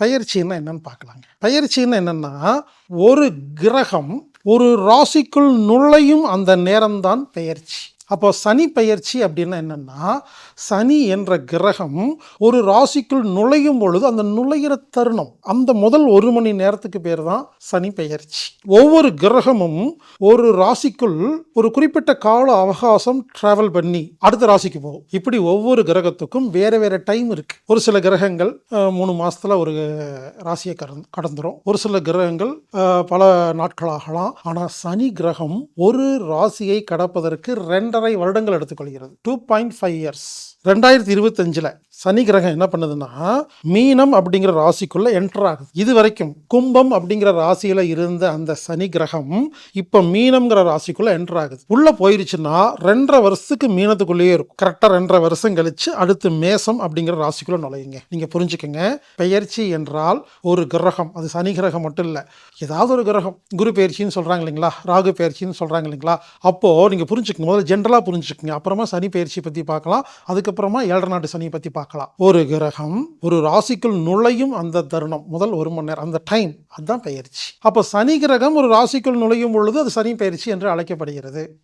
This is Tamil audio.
பயிற்சின்னா என்னன்னு பார்க்கலாங்க. பயிற்சின்னு என்னன்னா ஒரு கிரகம் ஒரு ராசிக்குள் நுழையும் அந்த நேரம்தான் பெயர்ச்சி அப்போ சனி பயிற்சி அப்படின்னா என்னென்னா சனி என்ற கிரகம் ஒரு ராசிக்குள் நுழையும் பொழுது அந்த நுழையிற தருணம் அந்த முதல் ஒரு மணி நேரத்துக்கு பேர் தான் சனி பயிற்சி ஒவ்வொரு கிரகமும் ஒரு ராசிக்குள் ஒரு குறிப்பிட்ட கால அவகாசம் ட்ராவல் பண்ணி அடுத்த ராசிக்கு போகும். இப்படி ஒவ்வொரு கிரகத்துக்கும் வேறு வேறு டைம் இருக்குது ஒரு சில கிரகங்கள் மூணு மாதத்தில் ஒரு ராசியை கடந் கடந்துரும். ஒரு சில கிரகங்கள் பல நாட்களாகலாம். ஆனால் சனி கிரகம் ஒரு ராசியை கடப்பதற்கு ரெண்டரை வருடங்கள் எடுத்துக்கொள்கிறது? டூ பாயிண்ட் ஃபைவ் இயர்ஸ் ரெண்டாயிரத்தி இருபத்தஞ்சில் சனி கிரகம் என்ன பண்ணுதுன்னா மீனம் அப்படிங்கிற ராசிக்குள்ள என்டர் ஆகுது. இது வரைக்கும் கும்பம் அப்படிங்கிற ராசியில இருந்த அந்த சனி கிரகம் இப்போ மீனம்ங்கிற ராசிக்குள்ள என்டர் ஆகுது. உள்ள போயிருச்சுன்னா ரெண்டரை வருஷத்துக்கு மீனத்துக்குள்ளேயே இருக்கும். கரெக்டாக ரெண்டரை வருஷம் கழிச்சு அடுத்து மேசம் அப்படிங்கிற ராசிக்குள்ள நுழையுங்க. நீங்க புரிஞ்சுக்கங்க. பெயர்ச்சி என்றால் ஒரு கிரகம். அது சனி கிரகம் மட்டும் இல்லை. ஏதாவது ஒரு கிரகம். குரு பயிற்சின்னு சொல்றாங்க இல்லைங்களா? ராகு பயிற்சின்னு சொல்றாங்க இல்லைங்களா? அப்போ நீங்க புரிஞ்சுக்கும் முதல்ல ஜென்ரல் புரிஞ்சுக்கங்க. அப்புறமா சனி பயிற்சி பற்றி பார்க்கலாம். அதுக்கப்புறமா ஏழரை நாட்டு சனியை பற்றி பார்க்கலாம். ஒரு கிரகம் ஒரு ராசிக்குள் நுழையும் அந்த தருணம். முதல் ஒரு மணி நேரம் அந்த டைம் அதுதான் பயிற்சி. அப்போ சனி கிரகம் ஒரு ராசிக்குள் நுழையும் பொழுது அது சனி பயிற்சி என்று அழைக்கப்படுகிறது.